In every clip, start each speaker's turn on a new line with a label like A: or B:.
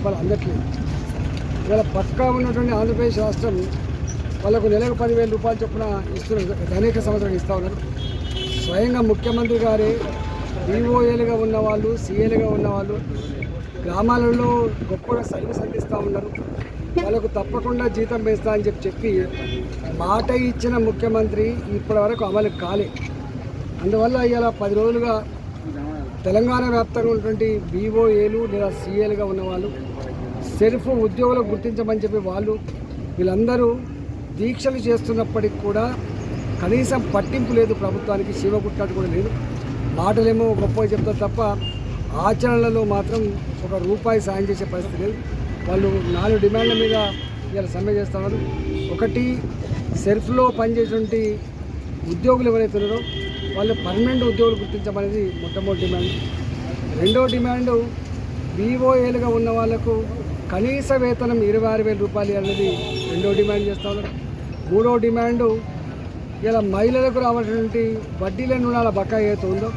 A: రూపాయలు అందట్లేదు. ఇవాళ పక్కా ఉన్నటువంటి ఆంధ్రప్రదేశ్ రాష్ట్రం వాళ్ళకు నెలకు పదివేల రూపాయలు చొప్పున ఇస్తున్నారు అనేక సంవత్సరాలు ఇస్తూ ఉన్నారు. స్వయంగా ముఖ్యమంత్రి గారే డిఓఏలుగా ఉన్నవాళ్ళు సీఏలుగా ఉన్నవాళ్ళు గ్రామాలలో గొప్పగా సర్వీస్ అందిస్తూ ఉన్నారు. వాళ్ళకు తప్పకుండా జీతం పెంచుతా అని చెప్పి చెప్పి మాట ఇచ్చిన ముఖ్యమంత్రి ఇప్పటి వరకు అమలు కాలే. అందువల్ల ఇలా పది రోజులుగా తెలంగాణ వ్యాప్తంగా ఉన్నటువంటి బీఓఏలు లేదా సీఏలుగా ఉన్నవాళ్ళు సెల్ఫ్ ఉద్యోగులు గుర్తించమని చెప్పి వాళ్ళు వీళ్ళందరూ దీక్షలు చేస్తున్నప్పటికి కూడా కనీసం పట్టింపు లేదు ప్రభుత్వానికి శివ గుట్టాటు కూడా లేదు. మాటలేమో గొప్పగా చెప్తారు తప్ప ఆచరణలో మాత్రం ఒక రూపాయి సాయం చేసే పరిస్థితి లేదు. వాళ్ళు నాలుగు డిమాండ్ల మీద ఇలా సమ్మె చేస్తున్నారు. ఒకటి సెల్ఫ్లో పనిచేసేటువంటి ఉద్యోగులు ఎవరైతే ఉన్నారో వాళ్ళు పర్మనెంట్ ఉద్యోగులు గుర్తించమనేది మొట్టమొదటి డిమాండ్ రెండో డిమాండు బీఓఏలుగా ఉన్న వాళ్ళకు కనీస వేతనం ఇరవై ఆరు వేల రూపాయలు అనేది రెండో డిమాండ్ చేస్తూ ఉన్నారు. మూడో డిమాండు ఇలా మహిళలకు రావాల్సినటువంటి వడ్డీల రుణాల బకాయి అయితే ఉందో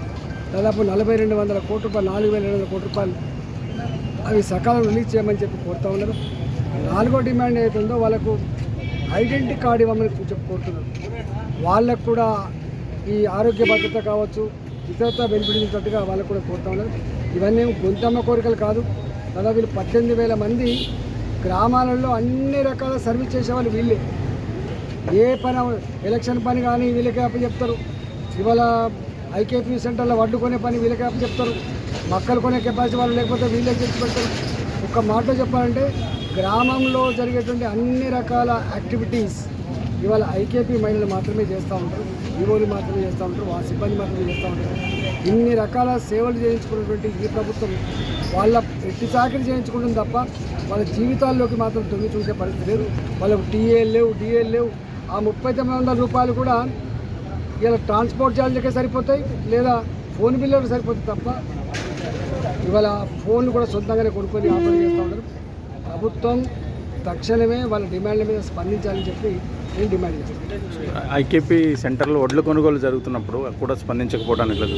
A: దాదాపు నలభై రెండు వందల కోట్ల రూపాయలు నాలుగు వేల రెండు వందల కోట్ల రూపాయలు అవి సకాలం రిలీజ్ చేయమని చెప్పి కోరుతూ ఉన్నారు. నాలుగో డిమాండ్ అయితే ఉందో వాళ్ళకు ఐడెంటిటీ కార్డు ఇవ్వమని చెప్పి వాళ్ళకు కూడా ఈ ఆరోగ్య భద్రత కావచ్చు ఇతరత బెనిఫిట్గా వాళ్ళకు కూడా కోరుతా ఉన్నారు ఇవన్నీ గొంతమ్మ కోరికలు కాదు. దాదాపు వీళ్ళు పద్దెనిమిది వేల మంది గ్రామాలలో అన్ని రకాల సర్వీస్ చేసేవాళ్ళు వీళ్ళే. ఏ పని ఎలక్షన్ పని కానీ వీళ్ళకే అప్పు చెప్తారు. ఇవాళ ఐకేపీ సెంటర్లో వడ్డుకునే పని వీళ్ళకే అప్పు చెప్తారు. మక్కలు కొనే కెపాసిటీ వాళ్ళు లేకపోతే వీళ్ళే చేసి పెడతారు. ఒక్క మాటలో చెప్పాలంటే గ్రామంలో జరిగేటువంటి అన్ని రకాల యాక్టివిటీస్ ఇవాళ ఐకేపీ మహిళలు మాత్రమే చేస్తూ ఉంటారు. ఈవోలు మాత్రమే చేస్తూ ఉంటారు. వాళ్ళ సిబ్బంది మాత్రమే చేస్తూ ఉంటారు. ఇన్ని రకాల సేవలు చేయించుకున్నటువంటి ఈ ప్రభుత్వం వాళ్ళ ఎట్టి చాకరీ చేయించుకుంటుంది తప్ప వాళ్ళ జీవితాల్లోకి మాత్రం తొంగి చూసే పరిస్థితి లేదు. వాళ్ళకు టీఏలు లేవు డిఏలు లేవు. ఆ ముప్పై తొమ్మిది వందల రూపాయలు కూడా ఇలా ట్రాన్స్పోర్ట్ ఛార్జీలకే సరిపోతాయి లేదా ఫోన్ బిల్లు సరిపోతుంది తప్ప ఇవాళ ఫోన్లు కూడా సొంతంగానే కొనుక్కొని ఆపరేట్ చేస్తూ ఉంటారు. ప్రభుత్వం తక్షణమే వాళ్ళ డిమాండ్ల మీద స్పందించాలని చెప్పి నేను డిమాండ్ చేస్తాను.
B: ఐకేపీ సెంటర్లో వడ్ల కొనుగోలు జరుగుతున్నప్పుడు కూడా స్పందించకపోవడానికి లేదు.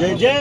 C: జై జై!